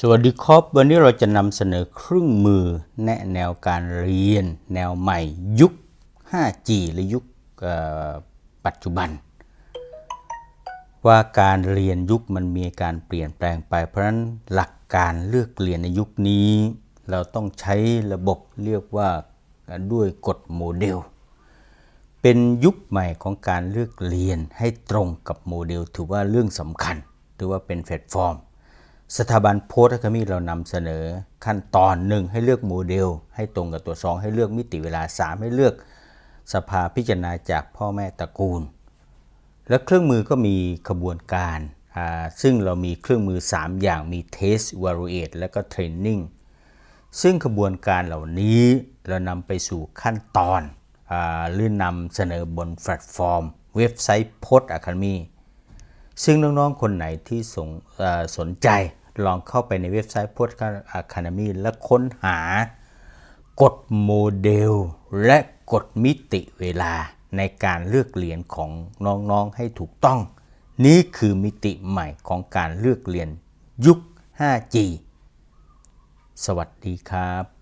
สวัสดีครับ วันนี้เราจะนำเสนอเครื่องมือแนะแนวการเรียน แนวใหม่ยุค 5G หรือยุคปัจจุบัน ว่าการเรียนยุคมันมีการเปลี่ยนแปลงไป เพราะฉะนั้นหลักการเลือกเรียนในยุคนี้ เราต้องใช้ระบบเรียกว่าด้วยกฎโมเดล เป็นยุคใหม่ของการเลือกเรียนให้ตรงกับโมเดล ถือว่าเรื่องสำคัญ ถือว่าเป็นแพลตฟอร์ม สถาบันโพสต์คมีเรานำเสนอขั้นตอนหนึ่งให้เลือกโมเดล ให้ตรงกับตัวสองให้เลือกมิติเวลา 3 ให้เลือกสภาพิจารณาจากพ่อแม่ตระกูล และเครื่องมือก็มีขบวนการ ซึ่งเรามีเครื่องมือ 3 อย่างมี Test Evaluate และก็ Training ซึ่งขบวนการเหล่านี้เรานำไปสู่ขั้นตอนอหรือนำเสนอบนแพลตฟอร์ม เว็บไซต์โพสต์อะคามี ซึ่งน้องๆ คนไหนที่สงสนใจลองเข้าไปในเว็บไซต์ p o d c a s t Academy และค้นหากฎโมเดล และกฎมิติเวลาในการเลือกเรียนของน้องๆให้ถูกต้อง นี่คือมิติใหม่ของการเลือกเรียนยุค 5G สวัสดีครับ